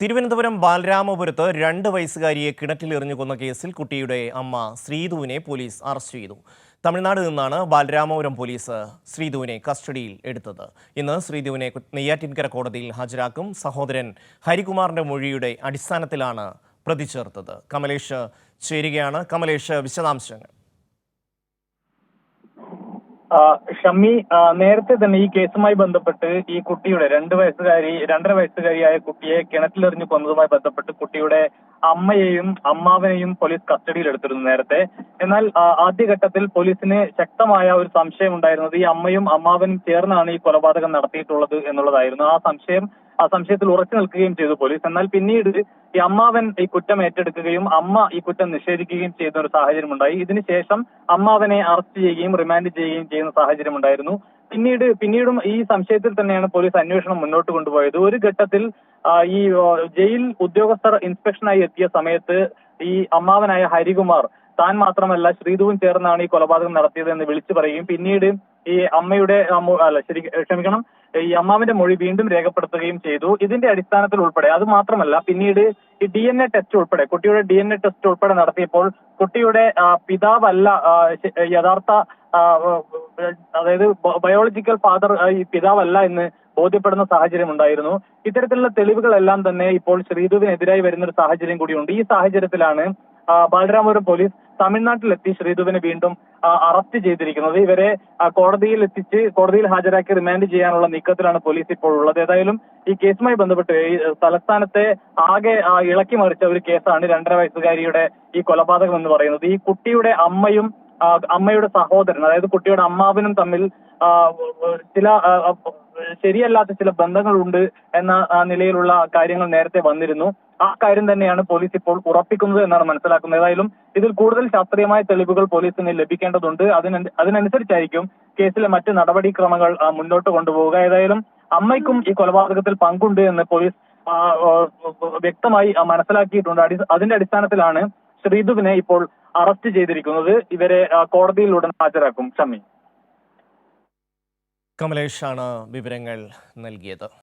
തിരുവനന്തപുരം ബാലരാമപുരത്ത് രണ്ട് വയസ്സുകാരിയെ കിണറ്റിൽ എറിഞ്ഞു കൊന്ന കേസിൽ കുട്ടിയുടെ അമ്മ ശ്രീധുവിനെ പോലീസ് അറസ്റ്റ് ചെയ്തു. തമിഴ്നാട് നിന്നാണ് ബാലരാമപുരം പോലീസ് ശ്രീധുവിനെ കസ്റ്റഡിയിൽ എടുത്തത്. ഇന്ന് ശ്രീധുവിനെ നെയ്യാറ്റിൻകര കോടതിയിൽ ഹാജരാക്കും. സഹോദരൻ ഹരികുമാറിന്റെ മൊഴിയുടെ അടിസ്ഥാനത്തിലാണ് പ്രതി ചേർത്തത് കമലേഷ് ചേരുകയാണ്. കമലേഷ് വിശദാംശങ്ങൾ. ഷമ്മി നേരത്തെ തന്നെ ഈ കേസുമായി ബന്ധപ്പെട്ട് ഈ കുട്ടിയുടെ രണ്ട് വയസ്സുകാരി രണ്ടര വയസ്സുകാരിയായ കുട്ടിയെ കിണറ്റിലെറിഞ്ഞു കൊന്നതുമായി ബന്ധപ്പെട്ട് കുട്ടിയുടെ അമ്മയെയും അമ്മാവനെയും പോലീസ് കസ്റ്റഡിയിൽ എടുത്തിരുന്നു നേരത്തെ. എന്നാൽ ആദ്യഘട്ടത്തിൽ പോലീസിന് ശക്തമായ ഒരു സംശയം ഉണ്ടായിരുന്നത് ഈ അമ്മയും അമ്മാവനും ചേർന്നാണ് ഈ കൊലപാതകം നടത്തിയിട്ടുള്ളത് എന്നുള്ളതായിരുന്നു. ആ സംശയം ആ സംശയത്തിൽ ഉറച്ചു നിൽക്കുകയും ചെയ്തു പോലീസ്. എന്നാൽ പിന്നീട് ഈ അമ്മാവൻ ഈ കുറ്റം ഏറ്റെടുക്കുകയും അമ്മ ഈ കുറ്റം നിഷേധിക്കുകയും ചെയ്യുന്ന ഒരു സാഹചര്യം ഉണ്ടായി ഇതിനുശേഷം അമ്മാവനെ അറസ്റ്റ് ചെയ്യുകയും റിമാൻഡ് ചെയ്യുകയും ചെയ്യുന്ന സാഹചര്യം ഉണ്ടായിരുന്നു പിന്നീട് പിന്നീടും ഈ സംശയത്തിൽ തന്നെയാണ് പോലീസ് അന്വേഷണം മുന്നോട്ട് കൊണ്ടുപോയത്. ഒരു ഘട്ടത്തിൽ ഈ ജയിൽ ഉദ്യോഗസ്ഥർ ഇൻസ്പെക്ഷനായി എത്തിയ സമയത്ത് ഈ അമ്മാവനായ ഹരികുമാർ താൻ മാത്രമല്ല ശ്രീധുവും ചേർന്നാണ് ഈ കൊലപാതകം നടത്തിയതെന്ന് വിളിച്ചു പറയുകയും പിന്നീട് ഈ അമ്മയുടെ അല്ല ശരി ക്ഷമിക്കണം ഈ അമ്മാവിന്റെ മൊഴി വീണ്ടും രേഖപ്പെടുത്തുകയും ചെയ്തു. ഇതിന്റെ അടിസ്ഥാനത്തിൽ ഉൾപ്പെടെ അത് മാത്രമല്ല പിന്നീട് ഈ ഡി എൻ എ ടെസ്റ്റ് ഉൾപ്പെടെ കുട്ടിയുടെ ഡി എൻ എ ടെസ്റ്റ് ഉൾപ്പെടെ നടത്തിയപ്പോൾ കുട്ടിയുടെ പിതാവല്ല യഥാർത്ഥ അതായത് ബയോളജിക്കൽ ഫാദർ ഈ പിതാവല്ല എന്ന് ബോധ്യപ്പെടുന്ന സാഹചര്യം ഉണ്ടായിരുന്നു. ഇത്തരത്തിലുള്ള തെളിവുകളെല്ലാം തന്നെ ഇപ്പോൾ ശ്രീധുവിനെതിരായി വരുന്ന ഒരു സാഹചര്യം കൂടിയുണ്ട്. ഈ സാഹചര്യത്തിലാണ് ബാലരാമപുരം പോലീസ് തമിഴ്നാട്ടിലെത്തി ശ്രീധുവിനെ വീണ്ടും അറസ്റ്റ് ചെയ്തിരിക്കുന്നത്. ഇവരെ കോടതിയിൽ എത്തിച്ച് കോടതിയിൽ ഹാജരാക്കി റിമാൻഡ് ചെയ്യാനുള്ള നീക്കത്തിലാണ് പോലീസ് ഇപ്പോൾ ഉള്ളത്. ഏതായാലും ഈ കേസുമായി ബന്ധപ്പെട്ട് ഈ തലസ്ഥാനത്തെ ആകെ ഇളക്കി മറിച്ച ഒരു കേസാണ് രണ്ടര വയസ്സുകാരിയുടെ ഈ കൊലപാതകം എന്ന് പറയുന്നത്. ഈ കുട്ടിയുടെ അമ്മയും അമ്മയുടെ സഹോദരൻ അതായത് കുട്ടിയുടെ അമ്മാവനും തമ്മിൽ ചില ശരിയല്ലാത്ത ചില ബന്ധങ്ങളുണ്ട് എന്ന നിലയിലുള്ള കാര്യങ്ങൾ നേരത്തെ വന്നിരുന്നു. ആ കാര്യം തന്നെയാണ് പോലീസ് ഇപ്പോൾ ഉറപ്പിക്കുന്നത് എന്നാണ് മനസ്സിലാക്കുന്നത്. ഏതായാലും ഇതിൽ കൂടുതൽ ശാസ്ത്രീയമായ തെളിവുകൾ പോലീസിന് ലഭിക്കേണ്ടതുണ്ട്. അതിന അതിനനുസരിച്ചായിരിക്കും കേസിലെ മറ്റ് നടപടിക്രമങ്ങൾ മുന്നോട്ട് കൊണ്ടുപോവുക. ഏതായാലും അമ്മയ്ക്കും ഈ കൊലപാതകത്തിൽ പങ്കുണ്ട് എന്ന് പോലീസ് വ്യക്തമായി മനസ്സിലാക്കിയിട്ടുണ്ട്. അതിന്റെ അടിസ്ഥാനത്തിലാണ് ശ്രീധുവിനെ ഇപ്പോൾ അറസ്റ്റ് ചെയ്തിരിക്കുന്നത് ഇവരെ കോടതിയിലൂടെ ഹാജരാക്കും. ആണ് കമലേഷാണ് വിവരങ്ങൾ നൽകിയത്.